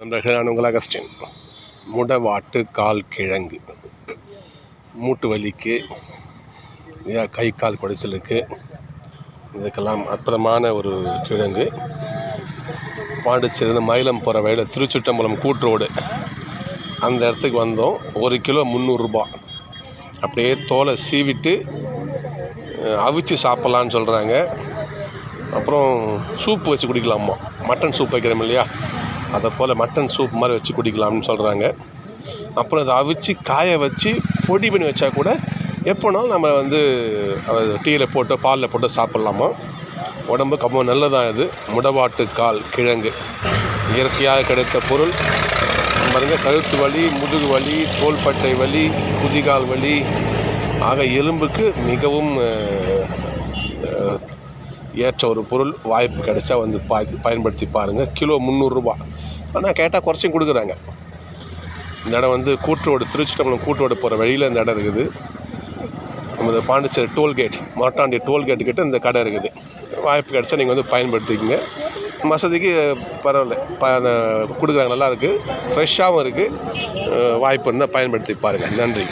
நண்பர்கள் நான் உங்கள் அகஸ்டின் முடவாட்டு கால் கிழங்கு. மூட்டு வலிக்கு. கை கால் குடைச்சலுக்கு இதுக்கெல்லாம் அற்புதமான ஒரு கிழங்கு. பாண்டிச்சேரியிலிருந்து மயிலம் போகிற வழியில் திருச்சிட்டம்பலம் கூட்டுரோடு அந்த இடத்துக்கு வந்தோம். ஒரு கிலோ முந்நூறுரூபா அப்படியே தோலை சீவிட்டு அவிச்சு சாப்பிட்லான்னு சொல்கிறாங்க அப்புறம் சூப் வச்சு குடிக்கலாமா? மட்டன் சூப் வைக்கிறோம் இல்லையா? அதை போல் மட்டன் சூப் மாதிரி வச்சு குடிக்கலாம்னு சொல்கிறாங்க அப்புறம் அதை அவிச்சு காய வச்சு பொடி பண்ணி வச்சா கூட எப்போனாலும் நம்ம வந்து டீயில் போட்டு பாலில் போட்டு சாப்பிட்லாமா? உடம்புக்கு ரொம்ப நல்லதான் இது. முடவாட்டு கால் கிழங்கு. இயற்கையாக கிடைத்த பொருள். பாருங்க கழுத்து வலி முதுகு வலி தோள்பட்டை வலி குதிகால் வலி. ஆக எலும்புக்கு மிகவும் ஏற்ற ஒரு பொருள். வாய்ப்பு கிடைச்சா வந்து பா பயன்படுத்தி பாருங்கள் கிலோ முந்நூறுரூபா ஆனால் கேட்டால் குறைச்சும் கொடுக்குறாங்க. இந்த இடம் வந்து கூற்றோடு திருச்சிட்டம்பலம் கூற்றோடு போகிற வழியில் இந்த இடம் இருக்குது. நமது பாண்டிச்சேரி டோல்கேட் மாட்டாண்டி டோல்கேட்டு கிட்ட இந்த கடை இருக்குது. வாய்ப்பு கிடச்சா நீங்கள் வந்து பயன்படுத்திக்கங்க. வசதிக்கு பரவாயில்ல. ப அந்த கொடுக்குறாங்க நல்லாயிருக்கு ஃப்ரெஷ்ஷாகவும் இருக்குது வாய்ப்பு இருந்தால் பயன்படுத்தி பாருங்கள் நன்றி.